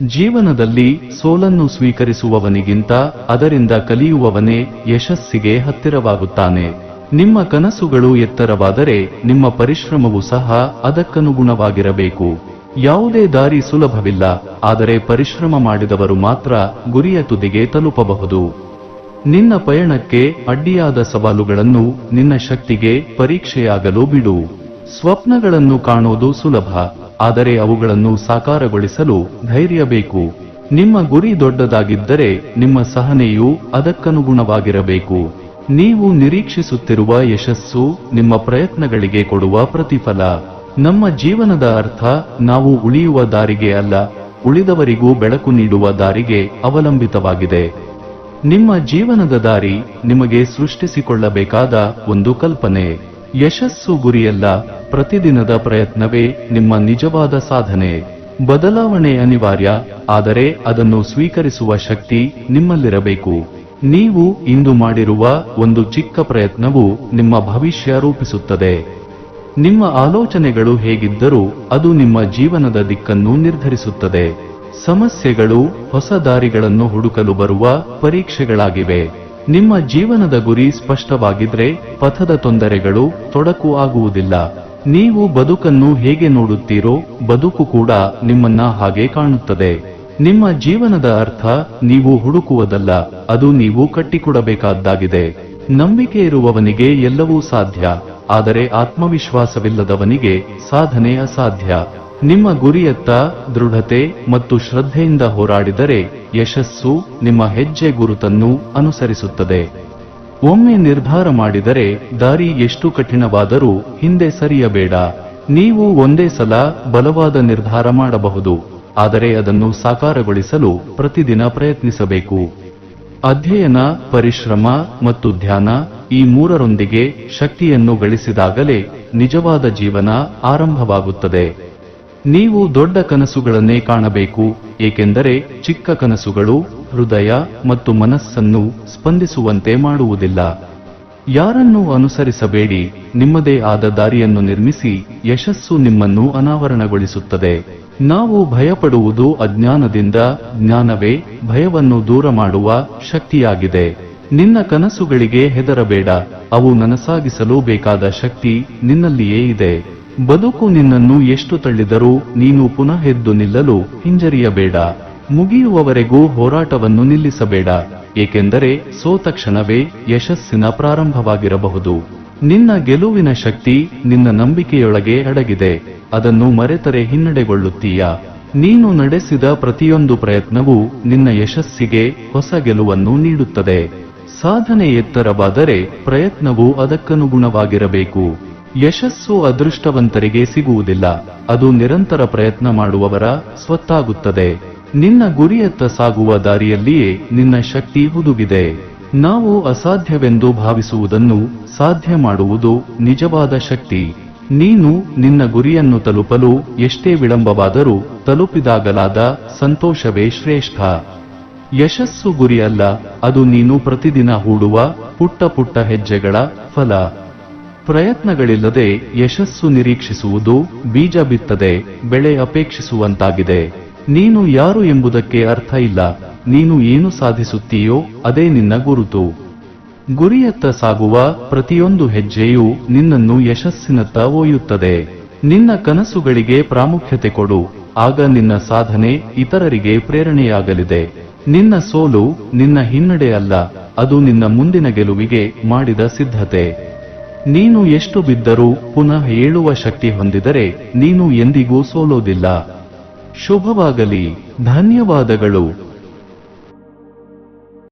ಜೀವನದಲ್ಲಿ ಸೋಲನ್ನು ಸ್ವೀಕರಿಸುವವನಿಗಿಂತ ಅದರಿಂದ ಕಲಿಯುವವನೇ ಯಶಸ್ಸಿಗೆ ಹತ್ತಿರವಾಗುತ್ತಾನೆ. ನಿಮ್ಮ ಕನಸುಗಳು ಎತ್ತರವಾದರೆ ನಿಮ್ಮ ಪರಿಶ್ರಮವು ಸಹ ಅದಕ್ಕನುಗುಣವಾಗಿರಬೇಕು. ಯಾವುದೇ ದಾರಿ ಸುಲಭವಿಲ್ಲ, ಆದರೆ ಪರಿಶ್ರಮ ಮಾಡಿದವರು ಮಾತ್ರ ಗುರಿಯ ತುದಿಗೆ ತಲುಪಬಹುದು. ನಿನ್ನ ಪಯಣಕ್ಕೆ ಅಡ್ಡಿಯಾದ ಸವಾಲುಗಳನ್ನು ನಿನ್ನ ಶಕ್ತಿಗೆ ಪರೀಕ್ಷೆಯಾಗಲು ಬಿಡು. ಸ್ವಪ್ನಗಳನ್ನು ಕಾಣೋದು ಸುಲಭ. ಆದರೆ ಅವುಗಳನ್ನು ಸಾಕಾರಗೊಳಿಸಲು ಧೈರ್ಯ ಬೇಕು. ನಿಮ್ಮ ಗುರಿ ದೊಡ್ಡದಾಗಿದ್ದರೆ ನಿಮ್ಮ ಸಹನೆಯು ಅದಕ್ಕನುಗುಣವಾಗಿರಬೇಕು. ನೀವು ನಿರೀಕ್ಷಿಸುತ್ತಿರುವ ಯಶಸ್ಸು ನಿಮ್ಮ ಪ್ರಯತ್ನಗಳಿಗೆ ಕೊಡುವ ಪ್ರತಿಫಲ. ನಮ್ಮ ಜೀವನದ ಅರ್ಥ ನಾವು ಉಳಿಯುವ ದಾರಿಗೆ ಅಲ್ಲ, ಉಳಿದವರಿಗೂ ಬೆಳಕು ನೀಡುವ ದಾರಿಗೆ ಅವಲಂಬಿತವಾಗಿದೆ. ನಿಮ್ಮ ಜೀವನದ ದಾರಿ ನಿಮಗೆ ಸೃಷ್ಟಿಸಿಕೊಳ್ಳಬೇಕಾದ ಒಂದು ಕಲ್ಪನೆ. ಯಶಸ್ಸು ಗುರಿಯಲ್ಲ ಪ್ರತಿದಿನದ ಪ್ರಯತ್ನವೇ ನಿಮ್ಮ ನಿಜವಾದ ಸಾಧನೆ. ಬದಲಾವಣೆ ಅನಿವಾರ್ಯ, ಆದರೆ ಅದನ್ನು ಸ್ವೀಕರಿಸುವ ಶಕ್ತಿ ನಿಮ್ಮಲ್ಲಿರಬೇಕು. ನೀವು ಇಂದು ಮಾಡಿರುವ ಒಂದು ಚಿಕ್ಕ ಪ್ರಯತ್ನವು ನಿಮ್ಮ ಭವಿಷ್ಯ ರೂಪಿಸುತ್ತದೆ. ನಿಮ್ಮ ಆಲೋಚನೆಗಳು ಹೇಗಿದ್ದರೂ ಅದು ನಿಮ್ಮ ಜೀವನದ ದಿಕ್ಕನ್ನು ನಿರ್ಧರಿಸುತ್ತದೆ. ಸಮಸ್ಯೆಗಳು ಹೊಸ ದಾರಿಗಳನ್ನು ಹುಡುಕಲು ಬರುವ ಪರೀಕ್ಷೆಗಳಾಗಿವೆ. ನಿಮ್ಮ ಜೀವನದ ಗುರಿ ಸ್ಪಷ್ಟವಾಗಿದ್ರೆ ಪಥದ ತೊಂದರೆಗಳು ತೊಡಕು ಆಗುವುದಿಲ್ಲ. ನೀವು ಬದುಕನ್ನು ಹೇಗೆ ನೋಡುತ್ತೀರೋ, ಬದುಕು ಕೂಡ ನಿಮ್ಮನ್ನ ಹಾಗೆ ಕಾಣುತ್ತದೆ. ನಿಮ್ಮ ಜೀವನದ ಅರ್ಥ ನೀವು ಹುಡುಕುವುದಲ್ಲ, ಅದು ನೀವು ಕಟ್ಟಿಕೊಡಬೇಕಾದ್ದಾಗಿದೆ. ನಂಬಿಕೆ ಇರುವವನಿಗೆ ಎಲ್ಲವೂ ಸಾಧ್ಯ, ಆದರೆ ಆತ್ಮವಿಶ್ವಾಸವಿಲ್ಲದವನಿಗೆ ಸಾಧನೆ ಅಸಾಧ್ಯ. ನಿಮ್ಮ ಗುರಿಯತ್ತ, ದೃಢತೆ ಮತ್ತು ಶ್ರದ್ಧೆಯಿಂದ ಹೋರಾಡಿದರೆ ಯಶಸ್ಸು ನಿಮ್ಮ ಹೆಜ್ಜೆ ಗುರುತನ್ನು ಅನುಸರಿಸುತ್ತದೆ. ಒಮ್ಮೆ ನಿರ್ಧಾರ ಮಾಡಿದರೆ ದಾರಿ ಎಷ್ಟು ಕಠಿಣವಾದರೂ ಹಿಂದೆ ಸರಿಯಬೇಡ. ನೀವು ಒಂದೇ ಸಲ ಬಲವಾದ ನಿರ್ಧಾರ ಮಾಡಬಹುದು. ಆದರೆ ಅದನ್ನು ಸಾಕಾರಗೊಳಿಸಲು ಪ್ರತಿದಿನ ಪ್ರಯತ್ನಿಸಬೇಕು. ಅಧ್ಯಯನ, ಪರಿಶ್ರಮ ಮತ್ತು ಧ್ಯಾನ ಈ ಮೂರರೊಂದಿಗೆ ಶಕ್ತಿಯನ್ನು ಗಳಿಸಿದಾಗಲೇ ನಿಜವಾದ ಜೀವನ ಆರಂಭವಾಗುತ್ತದೆ. ನೀವು ದೊಡ್ಡ ಕನಸುಗಳನ್ನೇ ಕಾಣಬೇಕು. ಏಕೆಂದರೆ ಚಿಕ್ಕ ಕನಸುಗಳು ಹೃದಯ ಮತ್ತು ಮನಸ್ಸನ್ನು ಸ್ಪಂದಿಸುವಂತೆ ಮಾಡುವುದಿಲ್ಲ. ಯಾರನ್ನು ಅನುಸರಿಸಬೇಡಿ, ನಿಮ್ಮದೇ ಆದ ದಾರಿಯನ್ನು ನಿರ್ಮಿಸಿ ಯಶಸ್ಸು ನಿಮ್ಮನ್ನು ಅನಾವರಣಗೊಳಿಸುತ್ತದೆ. ನಾವು ಭಯಪಡುವುದು ಅಜ್ಞಾನದಿಂದ, ಜ್ಞಾನವೇ ಭಯವನ್ನು ದೂರ ಮಾಡುವ ಶಕ್ತಿಯಾಗಿದೆ. ನಿನ್ನ ಕನಸುಗಳಿಗೆ ಹೆದರಬೇಡ, ಅವು ನನಸಾಗಿಸಲು ಬೇಕಾದ ಶಕ್ತಿ ನಿನ್ನಲ್ಲಿಯೇ ಇದೆ. ಬದುಕು ನಿನ್ನನ್ನು ಎಷ್ಟು ತಳ್ಳಿದರೂ ನೀನು ಪುನಃ ಎದ್ದು ನಿಲ್ಲಲು ಹಿಂಜರಿಯಬೇಡ. ಮುಗಿಯುವವರೆಗೂ ಹೋರಾಟವನ್ನು ನಿಲ್ಲಿಸಬೇಡ. ಏಕೆಂದರೆ ಸೋತ ಕ್ಷಣವೇ ಯಶಸ್ಸಿನ ಪ್ರಾರಂಭವಾಗಿರಬಹುದು. ನಿನ್ನ ಗೆಲುವಿನ ಶಕ್ತಿ ನಿನ್ನ ನಂಬಿಕೆಯೊಳಗೆ ಅಡಗಿದೆ. ಅದನ್ನು ಮರೆತರೆ ಹಿನ್ನಡೆಗೊಳ್ಳುತ್ತೀಯ. ನೀನು ನಡೆಸಿದ ಪ್ರತಿಯೊಂದು ಪ್ರಯತ್ನವೂ ನಿನ್ನ ಯಶಸ್ಸಿಗೆ ಹೊಸ ಗೆಲುವನ್ನು ನೀಡುತ್ತದೆ. ಸಾಧನೆ ಎತ್ತರವಾದರೆ ಪ್ರಯತ್ನವು ಅದಕ್ಕನುಗುಣವಾಗಿರಬೇಕು. ಯಶಸ್ಸು ಅದೃಷ್ಟವಂತರಿಗೆ ಸಿಗುವುದಿಲ್ಲ. ಅದು ನಿರಂತರ ಪ್ರಯತ್ನ ಮಾಡುವವರ ಸ್ವತ್ತಾಗುತ್ತದೆ. ನಿನ್ನ ಗುರಿಯತ್ತ ಸಾಗುವ ದಾರಿಯಲ್ಲಿಯೇ ನಿನ್ನ ಶಕ್ತಿ ಹುದುಗಿದೆ. ನಾವು ಅಸಾಧ್ಯವೆಂದು ಭಾವಿಸುವುದನ್ನು ಸಾಧ್ಯ ಮಾಡುವುದು ನಿಜವಾದ ಶಕ್ತಿ. ನೀನು ನಿನ್ನ ಗುರಿಯನ್ನು ತಲುಪಲು ಎಷ್ಟೇ ವಿಳಂಬವಾದರೂ ತಲುಪಿದಾಗಲಾದ ಸಂತೋಷವೇ ಶ್ರೇಷ್ಠ. ಯಶಸ್ಸು ಗುರಿಯಲ್ಲ, ಅದು ನೀನು ಪ್ರತಿದಿನ ಹೂಡುವ ಪುಟ್ಟ ಪುಟ್ಟ ಹೆಜ್ಜೆಗಳ ಫಲ. ಪ್ರಯತ್ನಗಳಿಲ್ಲದೆ ಯಶಸ್ಸು ನಿರೀಕ್ಷಿಸುವುದು ಬೀಜ ಬಿತ್ತದೆ, ಬೆಳೆ ಅಪೇಕ್ಷಿಸುವಂತಾಗಿದೆ. ನೀನು ಯಾರು ಎಂಬುದಕ್ಕೆ ಅರ್ಥ ಇಲ್ಲ. ನೀನು ಏನು ಸಾಧಿಸುತ್ತೀಯೋ ಅದೇ ನಿನ್ನ ಗುರುತು. ಗುರಿಯತ್ತ ಸಾಗುವ ಪ್ರತಿಯೊಂದು ಹೆಜ್ಜೆಯೂ ನಿನ್ನನ್ನು ಯಶಸ್ಸಿನತ್ತ ಒಯ್ಯುತ್ತದೆ. ನಿನ್ನ ಕನಸುಗಳಿಗೆ ಪ್ರಾಮುಖ್ಯತೆ ಕೊಡು. ಆಗ ನಿನ್ನ ಸಾಧನೆ ಇತರರಿಗೆ ಪ್ರೇರಣೆಯಾಗಲಿದೆ. ನಿನ್ನ ಸೋಲು ನಿನ್ನ ಹಿನ್ನಡೆ ಅಲ್ಲ, ಅದು ನಿನ್ನ ಮುಂದಿನ ಗೆಲುವಿಗೆ ಮಾಡಿದ ಸಿದ್ಧತೆ. ನೀನು ಎಷ್ಟು ಬಿದ್ದರೂ ಪುನಃ ಏಳುವ ಶಕ್ತಿ ಹೊಂದಿದರೆ ನೀನು ಎಂದಿಗೂ ಸೋಲೋದಿಲ್ಲ. ಶುಭವಾಗಲಿ. ಧನ್ಯವಾದಗಳು.